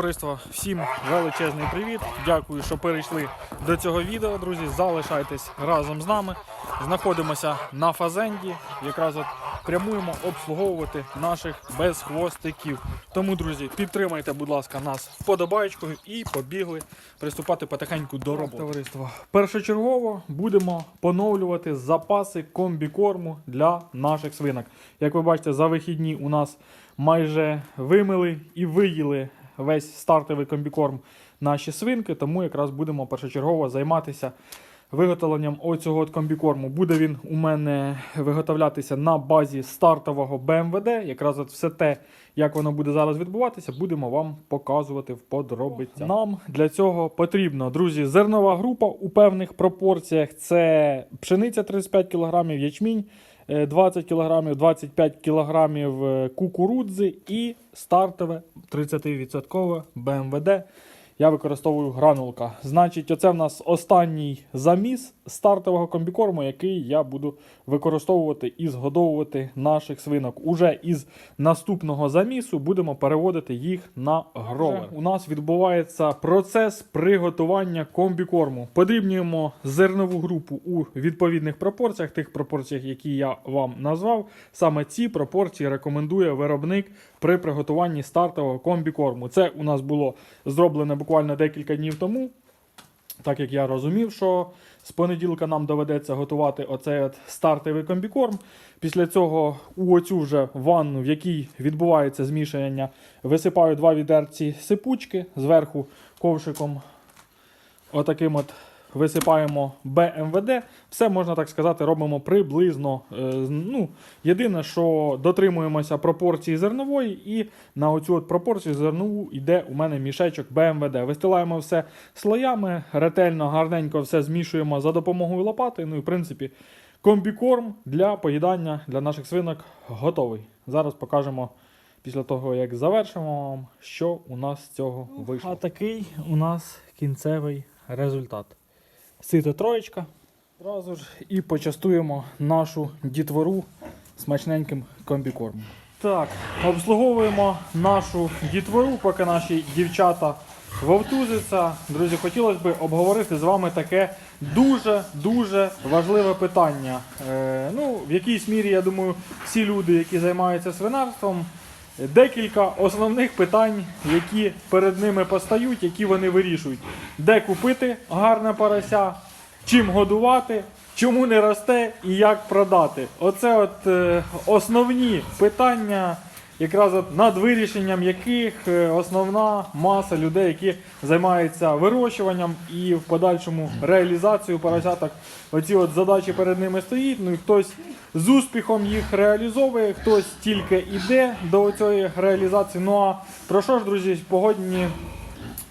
Товариство, всім величезний привіт. Дякую, що перейшли до цього відео, друзі. Залишайтесь разом з нами. Знаходимося на фазенді. Якраз от прямуємо обслуговувати наших безхвостиків. Тому, друзі, підтримайте, будь ласка, нас вподобаєчкою і побігли приступати потихеньку до роботи. Товариство. Першочергово будемо поновлювати запаси комбікорму для наших свинок. Як ви бачите, за вихідні у нас майже вимили і виїли весь стартовий комбікорм наші свинки, тому якраз будемо першочергово займатися виготовленням оцього комбікорму. Буде він у мене виготовлятися на базі стартового БМВД. Якраз от все те, як воно буде зараз відбуватися, будемо вам показувати в подробицях. Нам для цього потрібно, друзі, зернова група у певних пропорціях. Це пшениця 35 кг, ячмінь. Е, 20 кг, 25 кг кукурудзи і стартове 30% БМВД. Я використовую гранулка. Значить, оце в нас останній заміс стартового комбікорму, який я буду використовувати і згодовувати наших свинок. Уже із наступного замісу будемо переводити їх на гровер. У нас відбувається процес приготування комбікорму. Подрібнюємо зернову групу у відповідних пропорціях, тих пропорціях, які я вам назвав. Саме ці пропорції рекомендує виробник при приготуванні стартового комбікорму. Це у нас було зроблене буквально декілька днів тому. Так як я розумів, що з понеділка нам доведеться готувати оцей от стартовий комбікорм. Після цього у оцю вже ванну, в якій відбувається змішання, висипаю два відерці сипучки, зверху ковшиком отаким от висипаємо БМВД. Все, можна так сказати, робимо приблизно. Е, Ну, єдине, що дотримуємося пропорції зернової, і на оцю от пропорцію зернову йде у мене мішечок БМВД. Вистилаємо все слоями, ретельно, гарненько все змішуємо за допомогою лопати. Ну і в принципі, комбікорм для поїдання для наших свинок готовий. Зараз покажемо. Після того, як завершимо вам, що у нас з цього вийшло. А такий у нас кінцевий результат. Сито троєчка. Зразу ж і почастуємо нашу дітвору смачненьким комбікормом. Так, обслуговуємо нашу дітвору, поки наші дівчата вовтузяться. Друзі, хотілося б обговорити з вами таке дуже-дуже важливе питання. Е, ну, в якійсь мірі, я думаю, всі люди, які займаються свинарством, декілька основних питань, які перед ними постають, які вони вирішують. Де купити гарне порося, чим годувати, чому не росте і як продати. Оце от е, основні питання, якраз над вирішенням яких е, основна маса людей, які займаються вирощуванням і в подальшому реалізацією поросяток. Оці от задачі перед ними стоїть. Ну і хтось з успіхом їх реалізовує, хтось тільки йде до цієї реалізації. Ну а про що ж, друзі, погодні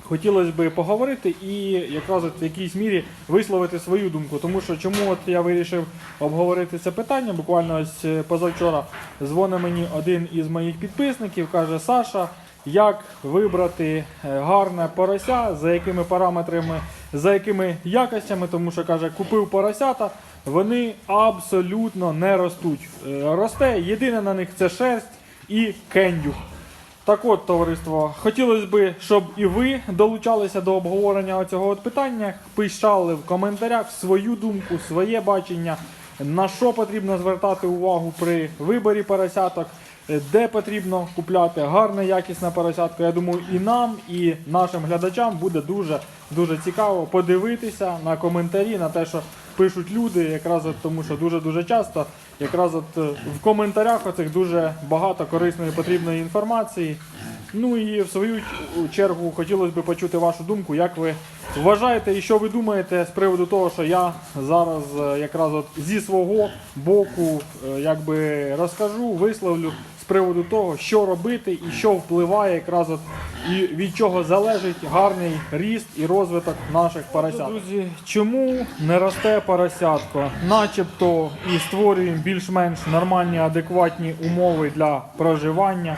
хотілося б поговорити і якраз в якійсь мірі висловити свою думку. Тому що чому от я вирішив обговорити це питання? Буквально ось е, позавчора дзвонить мені один із моїх підписників, каже Саша. Як вибрати е, гарне порося, за якими параметрами, за якими якостями, тому що каже, купив поросята, вони абсолютно не ростуть. Е, Росте єдине на них це шерсть і кендюх. Так от, товариство, хотілося б, щоб і ви долучалися до обговорення цього от питання. Пишали в коментарях свою думку, своє бачення, на що потрібно звертати увагу при виборі поросяток, де потрібно купляти гарне, якісне поросятко. Я думаю, і нам, і нашим глядачам буде дуже дуже цікаво подивитися на коментарі, на те, що пишуть люди, якраз тому, що дуже дуже часто, якраз от е, в коментарях оцих дуже багато корисної потрібної інформації. Ну і в свою чергу хотілося б почути вашу думку, як ви вважаєте і що ви думаєте з приводу того, що я зараз е, якраз от зі свого боку е, якби розкажу, висловлю з приводу того, що робити і що впливає якраз от і від чого залежить гарний ріст і розвиток наших поросят. Друзі, чому не росте поросятко? Начебто і створюємо більш-менш нормальні, адекватні умови для проживання.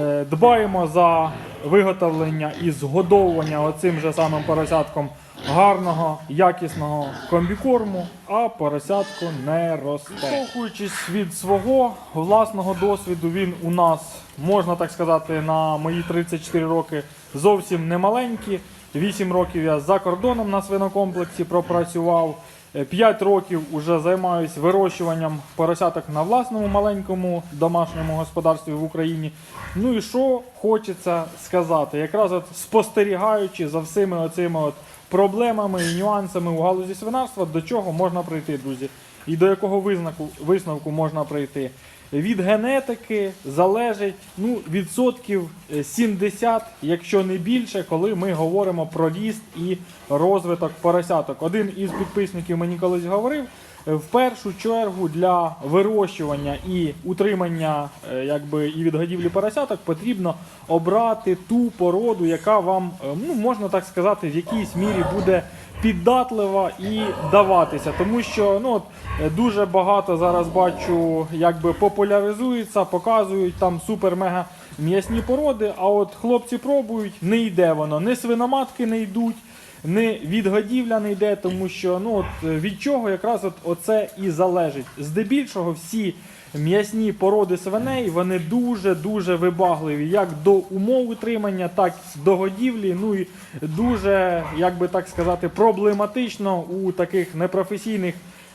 Е, Дбаємо за виготовлення і згодовування оцим же самим поросятком гарного, якісного комбікорму, а поросятко не росте. Відштовхуючись від свого власного досвіду, він у нас, можна так сказати, на мої 34 роки зовсім не маленький. 8 років я за кордоном на свинокомплексі пропрацював. 5 років вже займаюся вирощуванням поросяток на власному маленькому домашньому господарстві в Україні. Ну і що хочеться сказати, якраз от спостерігаючи за всіми оцими от проблемами і нюансами у галузі свинарства, до чого можна прийти, друзі, і до якого визнаку висновку можна прийти. Від генетики залежить ну, відсотків е, 70, якщо не більше, коли ми говоримо про ріст і розвиток поросяток. Один із підписників мені колись говорив, е, в першу чергу для вирощування і утримання е, якби, і відгодівлі поросяток потрібно обрати ту породу, яка вам, е, ну, можна так сказати, в якійсь мірі буде піддатлива і даватися. Тому що ну, е, дуже багато зараз бачу, якби популяризується, показують там супер-мега м'ясні породи, а от хлопці пробують, не йде воно, не свиноматки не йдуть. Не відгодівля не йде, тому що ну от від чого якраз от оце і залежить. Здебільшого всі м'ясні породи свиней вони дуже дуже вибагливі, як до умов утримання, так і до годівлі. Ну і дуже, як би так сказати, проблематично у таких непрофесійних,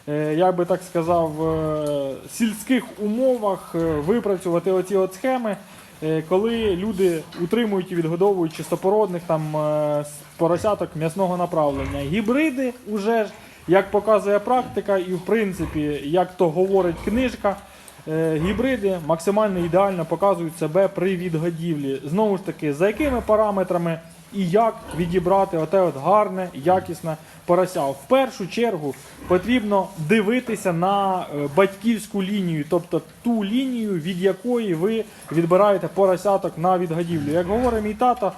е, як би так сказав, е, сільських умовах е, випрацювати оці от схеми. Е, коли люди утримують і відгодовують чистопородних там е, поросяток м'ясного направлення. Гібриди уже ж, як показує практика, і в принципі, як то говорить книжка, е, гібриди максимально ідеально показують себе при відгодівлі. Знову ж таки, за якими параметрами і як відібрати оте от гарне, якісне порося. В першу чергу потрібно дивитися на е, батьківську лінію, тобто ту лінію, від якої ви відбираєте поросяток на відгодівлю. Як говорить мій тато,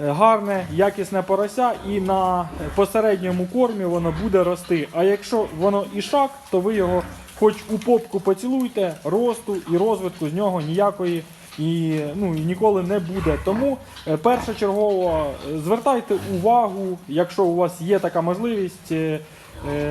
е, гарне, якісне порося, і на посередньому кормі воно буде рости. А якщо воно і шак, то ви його хоч у попку поцілуйте, росту і розвитку з нього ніякої і, ну, і ніколи не буде. Тому е, першочергово е, звертайте увагу, якщо у вас є така можливість, е,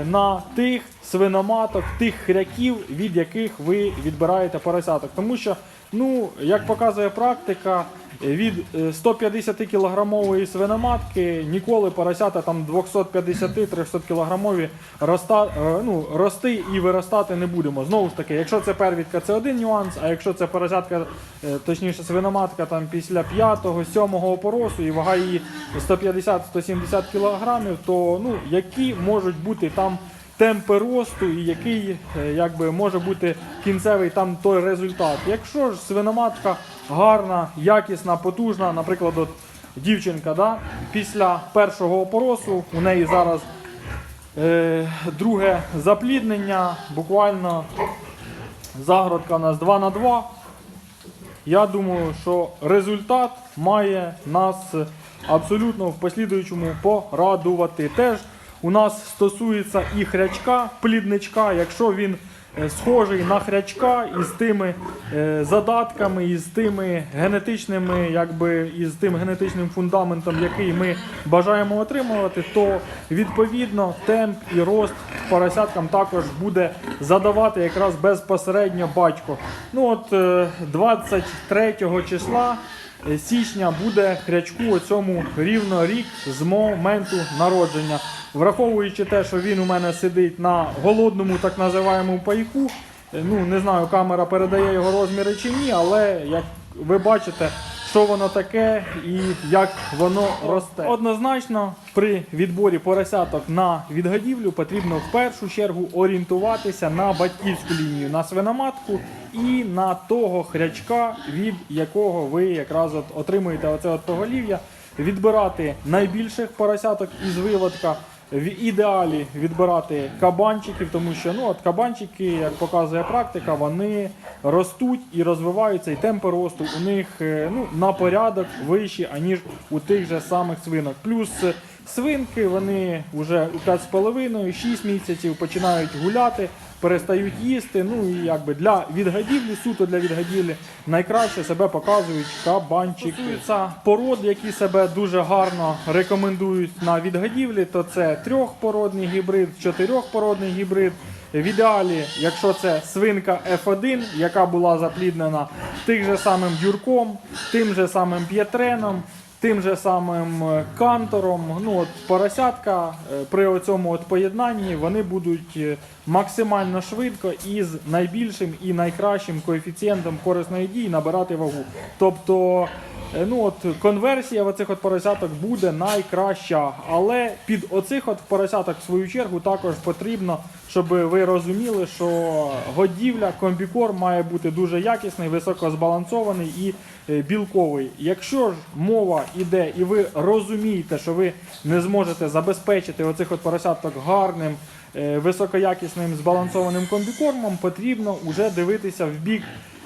на тих свиноматок, тих хряків, від яких ви відбираєте поросяток. Тому що, ну, як показує практика, від 150 кілограмової свиноматки ніколи поросята там 250-300 кілограмові роста, е, ну, рости і виростати не будемо. Знову ж таки, якщо це первідка, це один нюанс, а якщо це поросятка, е, точніше свиноматка там після 5-7 опоросу і вага її 150-170 кілограмів, то ну, які можуть бути там темпи росту і який е, якби, може бути кінцевий там той результат. Якщо ж свиноматка гарна, якісна, потужна, наприклад, от дівчинка, да, після першого опоросу у неї зараз е, друге запліднення, буквально загородка у нас 2 на 2. Я думаю, що результат має нас абсолютно в послідуючому порадувати. Теж у нас стосується і хрячка, плідничка, якщо він схожий на хрячка із тими е, задатками, із тими генетичними, якби із тим генетичним фундаментом, який ми бажаємо отримувати, то відповідно темп і рост поросяткам також буде задавати якраз безпосередньо батько. Ну от е, 23 числа е, січня буде хрячку оцьому рівно рік з моменту народження. Враховуючи те, що він у мене сидить на голодному так називаємому пайку. е, Ну не знаю, камера передає його розміри чи ні, але як ви бачите, що воно таке і як воно росте. Однозначно, при відборі поросяток на відгодівлю потрібно в першу чергу орієнтуватися на батьківську лінію, на свиноматку і на того хрячка, від якого ви якраз от отримуєте оце от поголів'я, відбирати найбільших поросяток із виводка. В ідеалі відбирати кабанчиків, тому що ну от кабанчики, як показує практика, вони ростуть і розвиваються, і темпи росту у них е, ну, на порядок вищі, аніж у тих же самих свинок. Плюс е, свинки, вони вже у 5,5-6 місяців починають гуляти, перестають їсти. Ну і якби для відгадівлі, суто для відгадівлі, найкраще себе показують кабанчики. Стосується пород, які себе дуже гарно рекомендують на відгадівлі, то це трьохпородний гібрид, чотирьохпородний гібрид. В ідеалі, якщо це свинка F1, яка була запліднена тим же самим дюрком, тим же самим п'єтреном, тим же самим е, кантором, ну от поросятка е, при цьому поєднанні вони будуть е, максимально швидко і з найбільшим і найкращим коефіцієнтом корисної дії набирати вагу. Тобто Ну от конверсія в оцих от поросяток буде найкраща, але під оцих от поросяток в свою чергу також потрібно, щоб ви розуміли, що годівля комбікор має бути дуже якісний, високо збалансований і е, білковий. Якщо ж мова йде і ви розумієте, що ви не зможете забезпечити оцих от поросяток гарним, е, високоякісним збалансованим комбікормом, потрібно вже дивитися в бік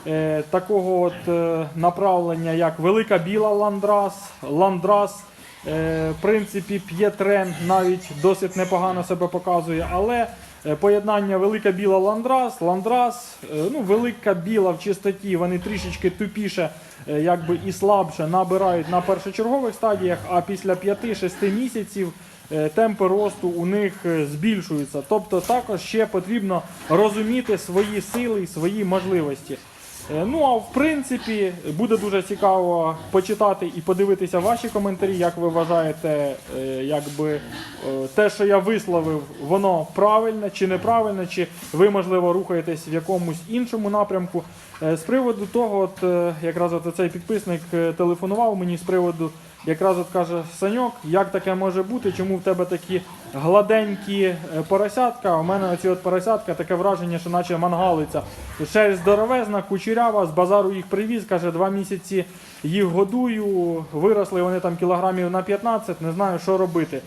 е, такого от е, направлення, як велика біла ландрас, ландрас. Е, в принципі, п'єтрен навіть досить непогано себе показує, але поєднання велика біла ландрас, ландрас, е, ну, велика біла в чистоті, вони трішечки тупіше е, якби і слабше набирають на першочергових стадіях, а після 5-6 місяців е, темпи росту у них е, збільшуються. Тобто також ще потрібно розуміти свої сили і свої можливості. Е, Ну а в принципі буде дуже цікаво почитати і подивитися ваші коментарі, як ви вважаєте, е, якби е, те, що я висловив, воно правильне чи неправильне, чи ви можливо рухаєтесь в якомусь іншому напрямку. З приводу того, от якраз от цей підписник телефонував мені з приводу. Якраз от каже Саньок, як таке може бути, чому в тебе такі гладенькі е, поросятка? У мене оці от поросятка таке враження, що наче мангалиця. Шерсть здоровезна, кучерява, з базару їх привіз, каже, два місяці їх годую, виросли вони там кілограмів на 15, не знаю, що робити.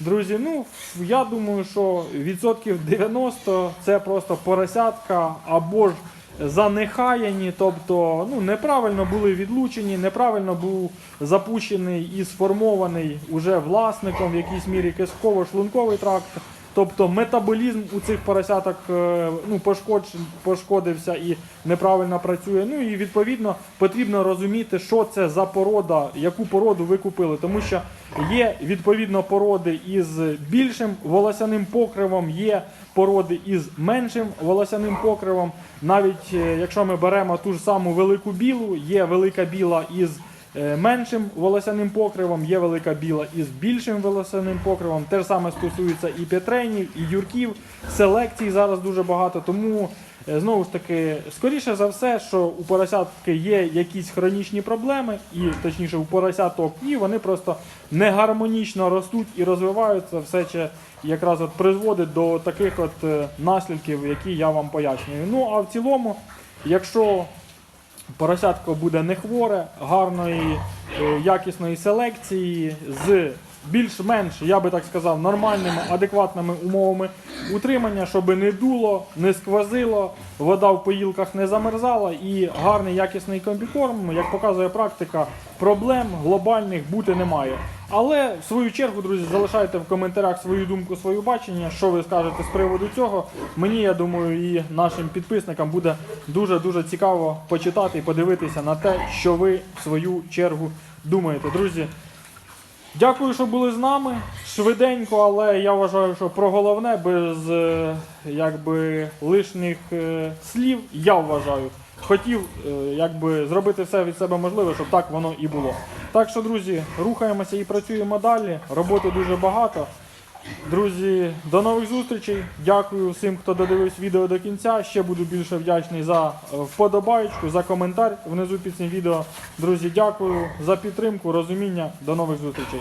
Друзі, ну я думаю, що відсотків 90 це просто поросятка або ж занехаяні, тобто ну, неправильно були відлучені, неправильно був запущений і сформований уже власником в якійсь мірі кишково-шлунковий тракт. Тобто метаболізм у цих поросяток е, ну, пошкодився і неправильно працює. Ну і відповідно потрібно розуміти, що це за порода, яку породу ви купили. Тому що є відповідно породи із більшим волосяним покривом, є породи із меншим волосяним покривом. Навіть е, якщо ми беремо ту ж саму велику білу, є велика біла із меншим волосяним покривом, є велика біла із більшим волосяним покривом. Те ж саме стосується і петренів, і юрків. Селекцій зараз дуже багато. Тому е, знову ж таки, скоріше за все, що у поросятки є якісь хронічні проблеми, і точніше у поросяток, і вони просто не гармонічно ростуть і розвиваються. Все це якраз от призводить до таких от е, наслідків, які я вам пояснюю. Ну а в цілому, якщо поросятко буде не хворе, гарної, е, якісної селекції з більш-менш, я би так сказав, нормальними, адекватними умовами утримання, щоб не дуло, не сквозило, вода в поїлках не замерзала і гарний якісний комбікорм, як показує практика, проблем глобальних бути немає. Але в свою чергу, друзі, залишайте в коментарях свою думку, свою бачення, що ви скажете з приводу цього. Мені, я думаю, і нашим підписникам буде дуже-дуже цікаво почитати і подивитися на те, що ви в свою чергу думаєте. Друзі, дякую, що були з нами. Швиденько, але я вважаю, що про головне без е, якби лишніх е, слів, я вважаю. Хотів е, якби зробити все від себе можливе, щоб так воно і було. Так що, друзі, рухаємося і працюємо далі. Роботи дуже багато. Друзі, до нових зустрічей. Дякую всім, хто додивився відео до кінця. Ще буду більше вдячний за е, вподобайку, за коментар внизу під цим відео. Друзі, дякую за підтримку, розуміння. До нових зустрічей.